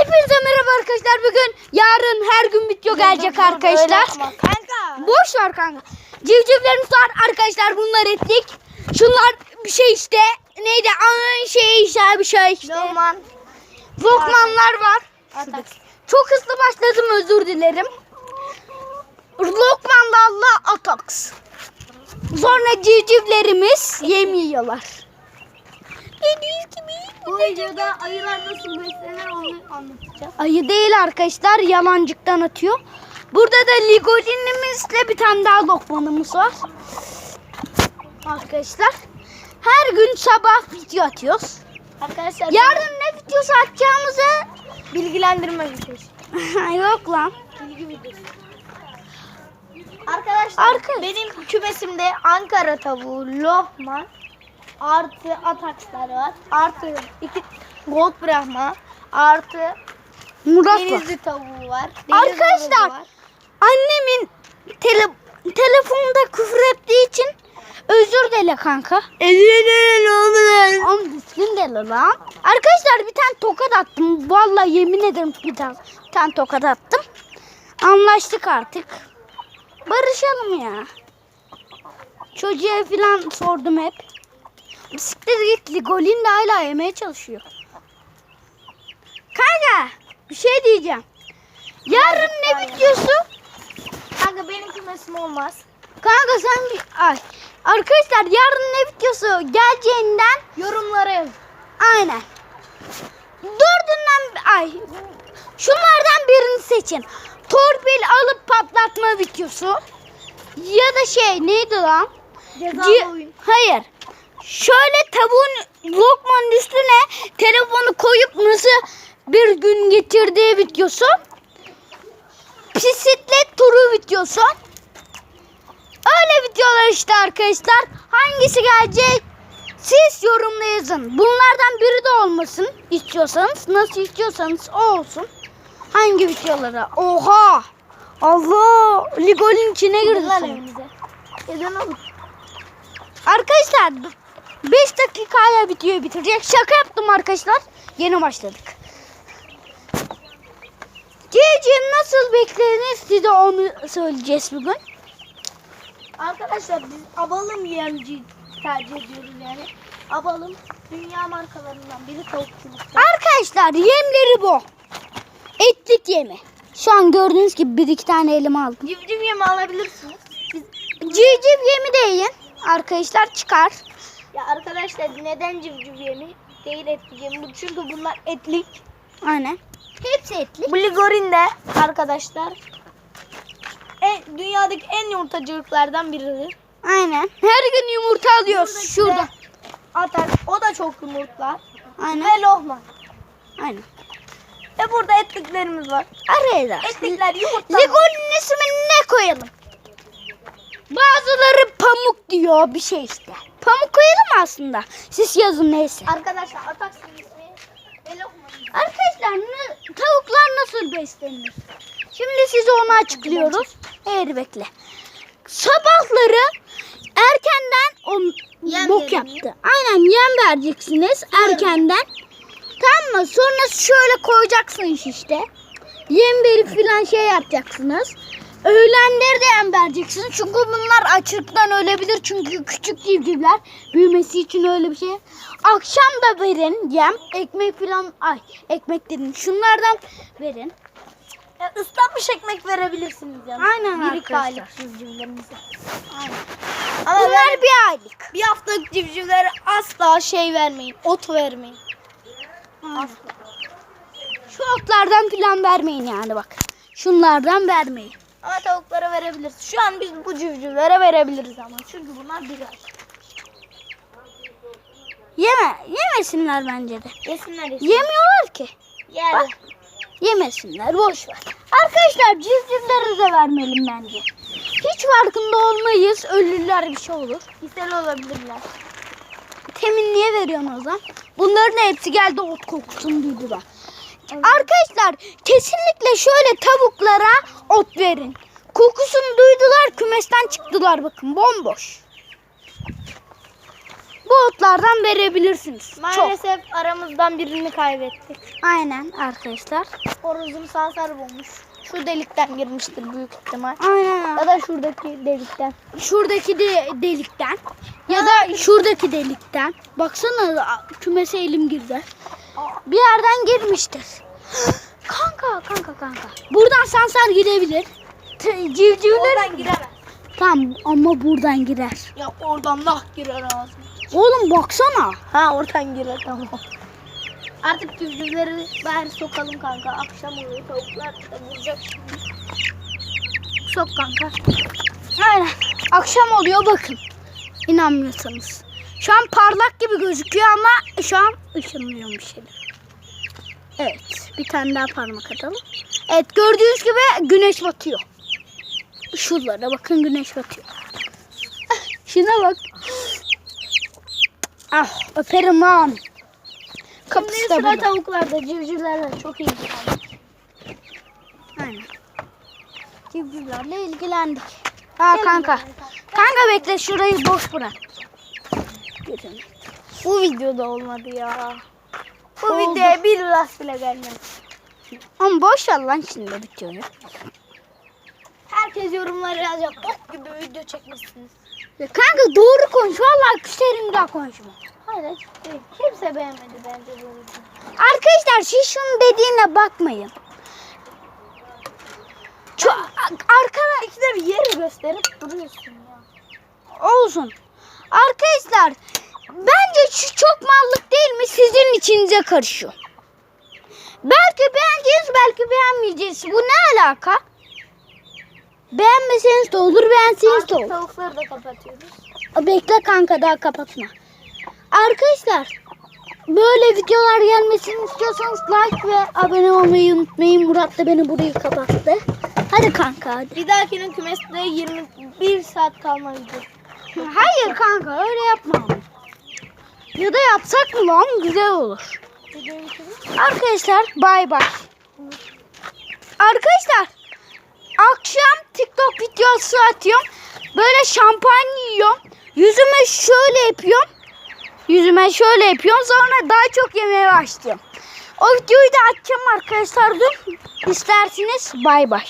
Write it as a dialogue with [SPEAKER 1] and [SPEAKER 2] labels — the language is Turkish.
[SPEAKER 1] Hepinize merhaba arkadaşlar. Bugün yarın her gün video gelecek arkadaşlar.
[SPEAKER 2] Kanka.
[SPEAKER 1] Boş ver kanka. Civcivlerimiz var arkadaşlar. Bunlar ettik. Şunlar bir şey işte. Neydi? Aa, şey işte bir şey işte.
[SPEAKER 2] Norman.
[SPEAKER 1] Lokmanlar var.
[SPEAKER 2] Atak.
[SPEAKER 1] Çok hızlı başladım özür dilerim. Lokmanlarla Atax. Sonra civcivlerimiz yem yiyorlar. Dediğiniz gibi.
[SPEAKER 2] Bu videoda ayılar nasıl beslenir onu anlatacağız.
[SPEAKER 1] Ayı değil arkadaşlar yalancıktan atıyor. Burada da ligolinimizle bir tane daha lokmanımız var. Arkadaşlar her gün sabah video atıyoruz.
[SPEAKER 2] Arkadaşlar
[SPEAKER 1] Yarın ne videosu atacağımızı
[SPEAKER 2] bilgilendirme videosu.
[SPEAKER 1] yok lan.
[SPEAKER 2] Bilgi videosu. Arkadaşlar
[SPEAKER 1] Arka-
[SPEAKER 2] benim kümesimde Ankara tavuğu, Lohman, artı Atakslar var. Artı iki Gold Brahma, artı
[SPEAKER 1] Murat var.
[SPEAKER 2] Denizli tavuğu var. Deniz
[SPEAKER 1] Arkadaşlar
[SPEAKER 2] var.
[SPEAKER 1] annemin tele, telefonda küfür ettiği için özür dile kanka. Oğlum düzgün dile lan. Arkadaşlar bir tane tokat attım. Vallahi yemin ederim bir tane, bir tane tokat attım. Anlaştık artık. Barışalım ya. Çocuğa falan sordum hep. Bisiklet Ligolin de hala yemeye çalışıyor. Kanka bir şey diyeceğim. Yarın ne videosu?
[SPEAKER 2] Kanka benim kümesim olmaz.
[SPEAKER 1] Kanka sen bir... Ay. Arkadaşlar yarın ne videosu geleceğinden
[SPEAKER 2] Yorumlara yaz.
[SPEAKER 1] aynen. Dördünden ay şunlardan birini seçin. Torpil alıp patlatma videosu. Ya da şey neydi lan?
[SPEAKER 2] Cezalı oyun.
[SPEAKER 1] Hayır. Şöyle tavuğun lokmanın üstüne telefonu koyup nasıl bir gün geçirdiği videosu. Bisiklet turu videosu. Öyle videolar işte arkadaşlar. Hangisi gelecek? Siz yorumla yazın. Bunlardan biri de olmasın istiyorsanız. Nasıl istiyorsanız o olsun. Hangi videolara? Oha! Allah! Ligol'ün içine girdi. Arkadaşlar 5 dakikaya videoyu bitirecek. Şaka yaptım arkadaşlar. Yeni başladık. Cicim nasıl beklenir size onu söyleyeceğiz bugün.
[SPEAKER 2] Arkadaşlar biz abalım yemci tercih ediyoruz yani. Abalım dünya markalarından biri tavukçulukta.
[SPEAKER 1] Arkadaşlar yemleri bu. Etlik yemi. Şu an gördüğünüz gibi bir iki tane elime aldım.
[SPEAKER 2] Civciv yemi alabilirsiniz. Biz,
[SPEAKER 1] Civciv yemi de yiyin. Arkadaşlar çıkar.
[SPEAKER 2] Ya arkadaşlar neden civciv yemi değil etlik yemi? Bu Çünkü bunlar etlik.
[SPEAKER 1] Aynen. Hepsi etlik.
[SPEAKER 2] Bu ligorin de arkadaşlar en, dünyadaki en yumurtacılıklardan biridir.
[SPEAKER 1] Aynen. Her gün yumurta alıyoruz. Şurada.
[SPEAKER 2] Atar. O da çok yumurtlar.
[SPEAKER 1] Aynen.
[SPEAKER 2] Ve lohman.
[SPEAKER 1] Aynen.
[SPEAKER 2] Ve burada etliklerimiz var.
[SPEAKER 1] Araya da.
[SPEAKER 2] Etlikler yumurta.
[SPEAKER 1] Ligol'ün ismini ne koyalım? Bazıları pamuk diyor bir şey işte. Pamuk koyalım aslında. Siz yazın neyse.
[SPEAKER 2] Arkadaşlar Ataks'ın ismi.
[SPEAKER 1] Arkadaşlar ne- tavuklar nasıl beslenir? Şimdi size onu açıklıyoruz. Eğer bekle. Sabahları erkenden on,
[SPEAKER 2] Yem
[SPEAKER 1] bok yaptı. Aynen yem vereceksiniz erkenden. Tamam mı? Sonra şöyle koyacaksınız işte. Yem verip filan şey yapacaksınız. Öğlenleri de yem vereceksiniz. Çünkü bunlar açlıktan ölebilir. Çünkü küçük civcivler büyümesi için öyle bir şey. Akşam da verin yem. Ekmek filan ay ekmek dedim. Şunlardan verin.
[SPEAKER 2] Ya ıslanmış ekmek verebilirsiniz yani.
[SPEAKER 1] Aynen
[SPEAKER 2] Bir
[SPEAKER 1] arkadaşlar.
[SPEAKER 2] aylık civcivlerimize.
[SPEAKER 1] Aynen.
[SPEAKER 2] Ama
[SPEAKER 1] Bunlar bir aylık.
[SPEAKER 2] bir haftalık civcivlere asla şey vermeyin. Ot vermeyin.
[SPEAKER 1] Asla. Şu otlardan filan vermeyin yani bak. Şunlardan vermeyin.
[SPEAKER 2] Ama tavuklara verebiliriz. Şu an biz bu civcivlere verebiliriz ama. Çünkü bunlar bir ay.
[SPEAKER 1] Yeme, yemesinler bence de.
[SPEAKER 2] Yesinler yesinler.
[SPEAKER 1] Yemiyorlar ki.
[SPEAKER 2] Yer.
[SPEAKER 1] Bak. Yemesinler boş ver. Arkadaşlar civcivlere de vermeyelim bence. Hiç farkında olmayız. Ölürler bir şey olur.
[SPEAKER 2] İshal olabilirler.
[SPEAKER 1] Temin niye veriyorsun o zaman? Bunların hepsi geldi ot kokusunu duydular. Arkadaşlar kesinlikle şöyle tavuklara ot verin. Kokusunu duydular kümesten çıktılar bakın bomboş. bu otlardan verebilirsiniz. Çok.
[SPEAKER 2] Maalesef aramızdan birini kaybettik.
[SPEAKER 1] Aynen arkadaşlar.
[SPEAKER 2] Horozum sansar bulmuş. Şu delikten girmiştir büyük ihtimal.
[SPEAKER 1] Aynen.
[SPEAKER 2] Ya da şuradaki delikten.
[SPEAKER 1] Şuradaki de delikten ya da şuradaki delikten. Baksana kümese elim girdi. Bir yerden girmiştir. kanka kanka kanka. Buradan sansar girebilir. T- Civcivler
[SPEAKER 2] Oradan giremez.
[SPEAKER 1] Tamam ama buradan girer.
[SPEAKER 2] Ya oradan nah girer ağzına.
[SPEAKER 1] Oğlum baksana.
[SPEAKER 2] Ha oradan girer tamam. Artık civcivleri bari sokalım kanka. Akşam oluyor tavuklar da vuracak şimdi. Sok kanka.
[SPEAKER 1] Aynen. Akşam oluyor bakın. İnanmıyorsanız. Şu an parlak gibi gözüküyor ama şu an ışınlıyor bir şeyler. Evet. Bir tane daha parmak atalım. Evet gördüğünüz gibi güneş batıyor. Şuralara bakın güneş batıyor. Şuna bak. Ah öperim.
[SPEAKER 2] Şimdi
[SPEAKER 1] Kapısı da
[SPEAKER 2] sıra
[SPEAKER 1] burada.
[SPEAKER 2] tavuklarda civcivlerle çok iyi.
[SPEAKER 1] Aynen. Civcivlerle ilgilendik. Ha kanka. Kanka bekle şurayı boş bırak. Gözünü.
[SPEAKER 2] Bu videoda olmadı ya. Bu
[SPEAKER 1] Oldu.
[SPEAKER 2] videoya bir laf bile gelmez.
[SPEAKER 1] Ama boş ver lan şimdi videoyu.
[SPEAKER 2] Herkes yorumlara yazacak. Bok gibi video çekmişsiniz.
[SPEAKER 1] Ya kanka doğru konuş. Vallahi küserim daha konuşma.
[SPEAKER 2] Hayır değil. Kimse beğenmedi bence bu videoyu.
[SPEAKER 1] Arkadaşlar siz şunun dediğine bakmayın. Şu arkada
[SPEAKER 2] İkide bir yeri gösterip duruyorsun ya.
[SPEAKER 1] olsun. Arkadaşlar bence şu çok mallık değil mi sizin içinize karışıyor. Belki beğeneceğiz belki beğenmeyeceğiz. Bu ne alaka? Beğenmeseniz de olur beğenseniz de olur.
[SPEAKER 2] tavukları da kapatıyoruz.
[SPEAKER 1] Bekle kanka daha kapatma. Arkadaşlar böyle videolar gelmesini istiyorsanız like ve abone olmayı unutmayın. Murat da beni burayı kapattı. Hadi kanka hadi.
[SPEAKER 2] Bir dahakinin kümeste 21 saat kalma videosu.
[SPEAKER 1] Hayır kanka öyle yapma. Ya da yapsak mı lan güzel olur. Arkadaşlar bay bay. Arkadaşlar akşam TikTok videosu atıyorum. Böyle şampanya yiyorum. Yüzüme şöyle yapıyorum. Yüzüme şöyle yapıyorum. Sonra daha çok yemeye başlıyorum. O videoyu da açacağım arkadaşlar. Dün isterseniz bay bay.